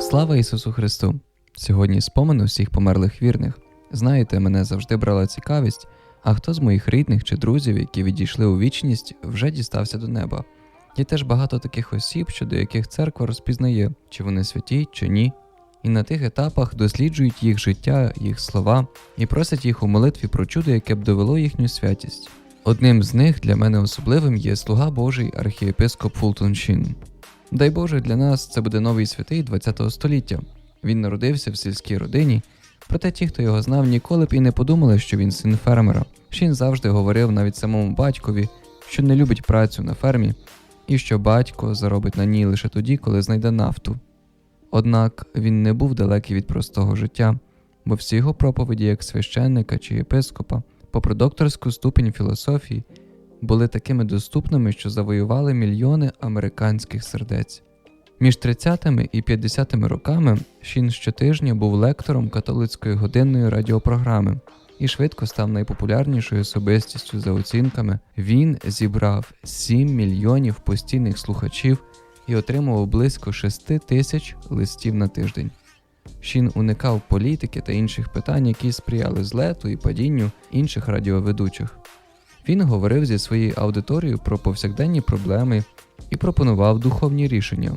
Слава Ісусу Христу! Сьогодні спомину всіх померлих вірних. Знаєте, мене завжди брала цікавість, а хто з моїх рідних чи друзів, які відійшли у вічність, вже дістався до неба. Є теж багато таких осіб, щодо яких церква розпізнає, чи вони святі, чи ні. І на тих етапах досліджують їх життя, їх слова і просять їх у молитві про чудо, яке б довело їхню святість. Одним з них для мене особливим є слуга Божий архієпископ Фултон Шін. Дай Боже, для нас це буде новий святий ХХ століття. Він народився в сільській родині, проте ті, хто його знав, ніколи б і не подумали, що він син фермера. Шін завжди говорив навіть самому батькові, що не любить працю на фермі, і що батько заробить на ній лише тоді, коли знайде нафту. Однак він не був далекий від простого життя, бо всі його проповіді як священника чи єпископа, попри докторську ступінь філософії, були такими доступними, що завоювали мільйони американських сердець. Між 30-ми і 50-ми роками Шін щотижня був лектором католицької годинної радіопрограми і швидко став найпопулярнішою особистістю за оцінками. Він зібрав 7 мільйонів постійних слухачів і отримував близько 6 тисяч листів на тиждень. Шін уникав політики та інших питань, які сприяли злету і падінню інших радіоведучих. Він говорив зі своєю аудиторією про повсякденні проблеми і пропонував духовні рішення.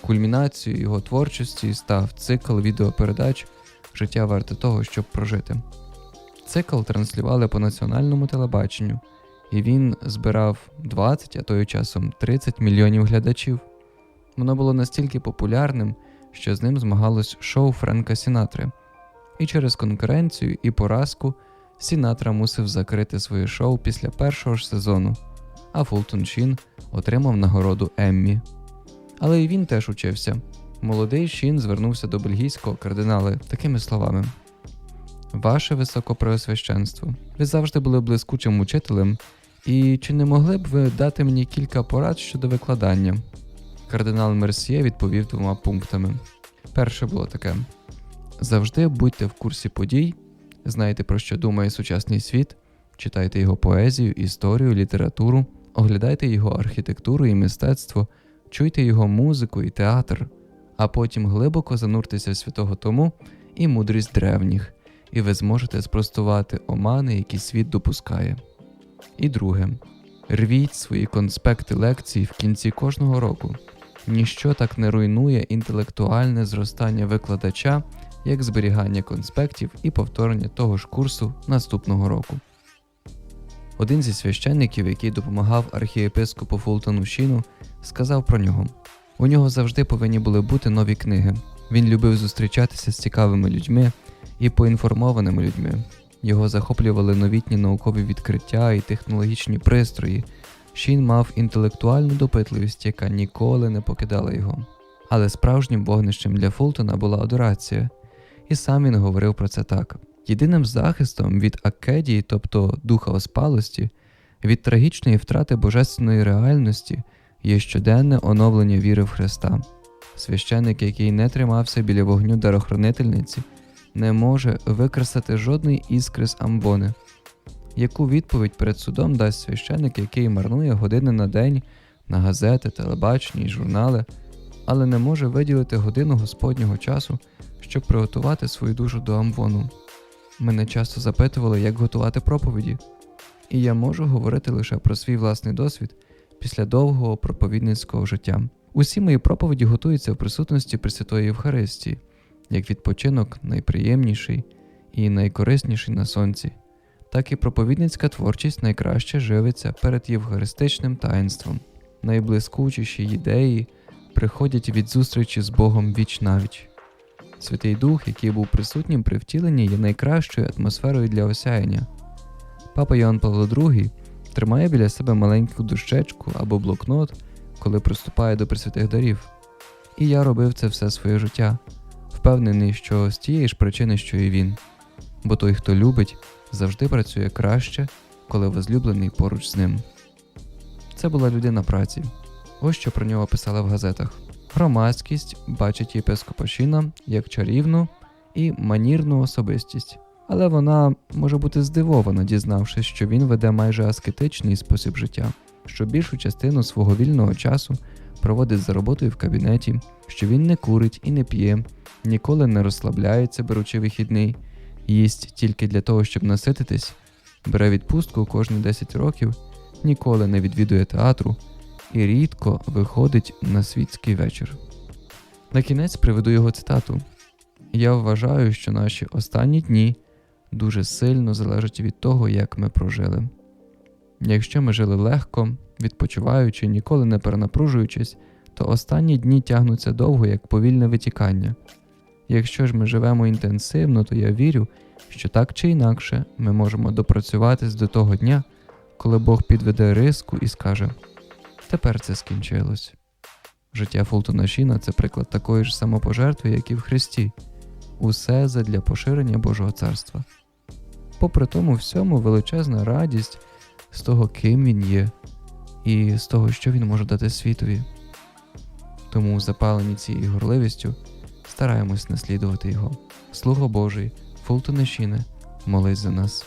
Кульмінацією його творчості став цикл відеопередач Життя варте того, щоб прожити. Цикл транслювали по національному телебаченню, і він збирав 20, а то й часом 30 мільйонів глядачів. Воно було настільки популярним, що з ним змагалось шоу Френка Сінатри. І через конкуренцію і поразку Сінатра мусив закрити своє шоу після першого ж сезону, а Фултон Шін отримав нагороду Еммі. Але і він теж учився. Молодий Шін звернувся до бельгійського кардинала такими словами: Ваше високопреосвященство, ви завжди були блискучим учителем, і чи не могли б ви дати мені кілька порад щодо викладання? Кардинал Мерсьє відповів двома пунктами. Перше було таке: завжди будьте в курсі подій, знайте про що думає сучасний світ, читайте його поезію, історію, літературу, оглядайте його архітектуру і мистецтво, чуйте його музику і театр, а потім глибоко зануртеся в святого тому і мудрість древніх, і ви зможете спростувати омани, які світ допускає. І друге, рвіть свої конспекти лекцій в кінці кожного року. Ніщо так не руйнує інтелектуальне зростання викладача, як зберігання конспектів і повторення того ж курсу наступного року. Один зі священників, який допомагав архієпископу Фултону Шіну, сказав про нього: у нього завжди повинні були бути нові книги. Він любив зустрічатися з цікавими людьми і поінформованими людьми. Його захоплювали новітні наукові відкриття і технологічні пристрої. Шін мав інтелектуальну допитливість, яка ніколи не покидала його. Але справжнім вогнищем для Фултона була адорація, і сам він говорив про це так: єдиним захистом від акедії, тобто духа оспалості, від трагічної втрати божественної реальності є щоденне оновлення віри в Христа. Священник, який не тримався біля вогню дарохранительниці, не може використати жодної іскри з амбони. Яку відповідь перед судом дасть священник, який марнує години на день на газети, телебачення і журнали, але не може виділити годину Господнього часу, щоб приготувати свою душу до амвону? Мене часто запитували, як готувати проповіді, і я можу говорити лише про свій власний досвід після довгого проповідницького життя. Усі мої проповіді готуються в присутності Пресвятої Євхаристії, як відпочинок найприємніший і найкорисніший на сонці, так і проповідницька творчість найкраще живиться перед євхаристичним таїнством. Найблискучіші ідеї приходять від зустрічі з Богом віч навіч. Святий Дух, який був присутнім при втіленні, є найкращою атмосферою для осяяння. Папа Йоанн Павло II тримає біля себе маленьку дощечку або блокнот, коли приступає до присвятих дарів. І я робив це все своє життя, впевнений, що з тієї ж причини, що і він. Бо той, хто любить, завжди працює краще, коли возлюблений поруч з ним. Це була людина праці. Ось що про нього писали в газетах. Громадськість бачить єпископа Шіна як чарівну і манірну особистість, але вона може бути здивована, дізнавшись, що він веде майже аскетичний спосіб життя, що більшу частину свого вільного часу проводить за роботою в кабінеті, що він не курить і не п'є, ніколи не розслабляється, беручи вихідний, їсть тільки для того, щоб насититись, бере відпустку кожні 10 років, ніколи не відвідує театру і рідко виходить на світський вечір. На кінець приведу його цитату. Я вважаю, що наші останні дні дуже сильно залежать від того, як ми прожили. Якщо ми жили легко, відпочиваючи, ніколи не перенапружуючись, то останні дні тягнуться довго як повільне витікання. Якщо ж ми живемо інтенсивно, то я вірю, що так чи інакше ми можемо допрацюватись до того дня, коли Бог підведе риску і скаже: Тепер це скінчилось. Життя Фултона Шіна це приклад такої ж самопожертви, як і в Христі, усе задля поширення Божого царства. Попри тому всьому величезна радість з того, ким він є, і з того, що він може дати світові. Тому, запалені цією горливістю, стараємось наслідувати його. Слуго Божий, Фултонещине, молись за нас.